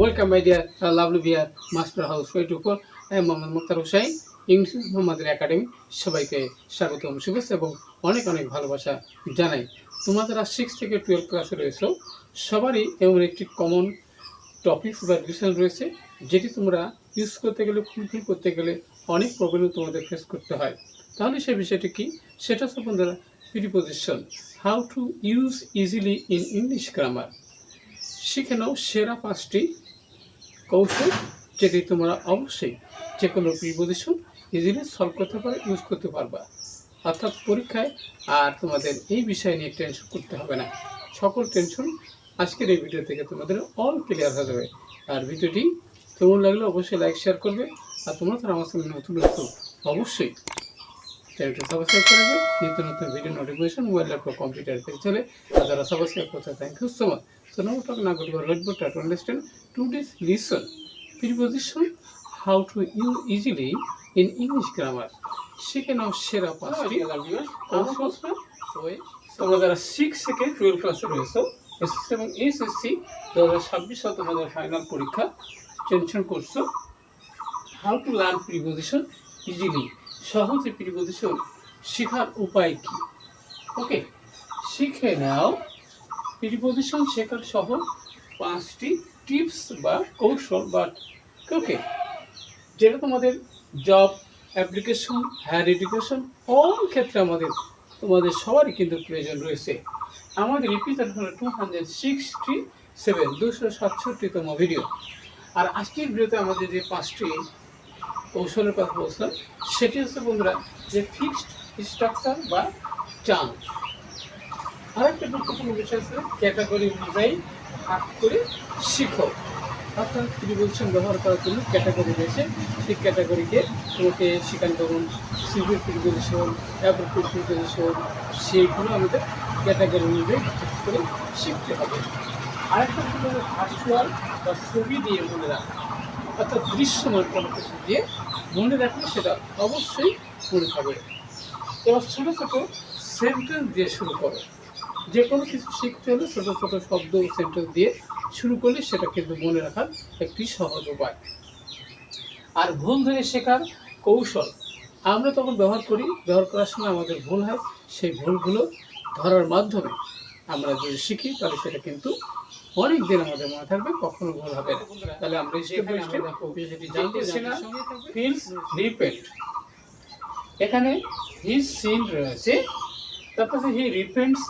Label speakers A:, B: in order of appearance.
A: Welcome my dear lovely beer master house four আমি Mohammad Muktar Hossain English মোহাম্মদের academy সবাইকে স্বাগতম, শুভেচ্ছা এবং অনেক অনেক ভালোবাসা জানাই। তোমরা যারা সিক্স থেকে টুয়েলভ ক্লাসে রয়েছো। সবারই এমন একটি কমন টপিকস বা ডিভিশন রয়েছে, যেটি তোমরা ইউজ করতে গেলে ফুলফিল করতে গেলে অনেক প্রবলেম তোমাদের ফেস করতে হয়। তাহলে সেই বিষয়টি কি? সেটা হচ্ছে বন্ধুরা preposition how to use easily in English grammar শিখে নাও সেরা পাঁচটি কৌশল যেটি তোমরা অবশ্যই যে কোনো প্রিপোজিশন ইজিলি সলভ করতে পারো ইউজ করতে পারবা। অর্থাৎ পরীক্ষায় আর তোমাদের এই বিষয় নিয়ে টেনশন করতে হবে না। সকল টেনশন আজকের এই ভিডিও থেকে তোমাদের অল ক্লিয়ার হয়ে যাবে। আর ভিডিওটি কেমন লাগলে অবশ্যই লাইক শেয়ার করবে। আর তোমরা তারা আমার সঙ্গে নতুন নতুন অবশ্যই চ্যানেলটি সাবস্ক্রাইব করে দেবে নিত্য নতুন video notification mobile laptop computer থেকে চলে। আর যারা সাবস্ক্রাইব করতে thank you so much So now we're talking about your red book to understand today's lesson. Preposition how to use easily in English grammar. শিখে নাও সেরা পাঁচটি। তোমরা যারা সিক্স থেকে টুয়েলভ ক্লাসে রয়েছো এসএসসি এবং এসএসসি দু হাজার ছাব্বিশ সাল তোমাদের ফাইনাল পরীক্ষা টেনশন করছ। How to learn preposition easily সহজে প্রিপোজিশন শেখার উপায় কি? ওকে শিখে নাও। প্রিপোজিশন শেখার সহ পাঁচটি টিপস বা কৌশল বা ওকে যেটা তোমাদের job application higher education all ক্ষেত্রে আমাদের, তোমাদের সবারই কিন্তু প্রয়োজন রয়েছে। আমাদের এপিসোড হলো টু হান্ড্রেড সিক্সটি সেভেন দুশো সাতষট্টিতম ভিডিও আর আজকের ভিডিওতে আমাদের যে পাঁচটি কৌশলের কথা বলছিলাম, সেটি হচ্ছে বন্ধুরা যে ফিক্সড স্ট্রাকচার বা চান্স আরেকটা গুরুত্বপূর্ণ বিষয় আছে ক্যাটাগরি অনুযায়ী ভাগ করে শিখো অর্থাৎ প্রিপোজিশন ব্যবহার করার জন্য ক্যাটাগরি রয়েছে, সেই ক্যাটাগরিকে তোমাকে শেখানো ধরুন সিভিল প্রিপোজিশন অ্যাপ্রোপ্রিয়েট সেইগুলো আমাদের ক্যাটাগরি অনুযায়ী ভাগ করে শিখতে হবে। আরেকটা হলো ভার্চুয়াল বা ছবি দিয়ে মনে রাখা। অর্থাৎ দৃশ্যমান কোনো কিছু দিয়ে মনে রাখলে সেটা অবশ্যই মনে থাকবে এবার ছোটো ছোটো সেন্টেন্স দিয়ে শুরু করো। যে কোনো কিছু শিখতে হলে ছোটো ছোটো শব্দ সেন্টেন্স দিয়ে শুরু করলে সেটা কিন্তু মনে রাখার একটি সহজ উপায়। আর ভুল ধরে শেখার কৌশল। আমরা তখন ব্যবহার করি, ব্যবহার করার সময় আমাদের ভুল হয়, সেই ভুলগুলো ধরার মাধ্যমে আমরা যদি শিখি, তাহলে সেটা কিন্তু অনেক দিন আমাদের মনে থাকবে কখনো ভুল হবে না। তাহলে আমরা স্টেপ বাই স্টেপ যেটি জানতেছি না। ফিলস রিপেন্ট এখানে হিজ সিন রয়েছে তারপর হি রিপেন্টস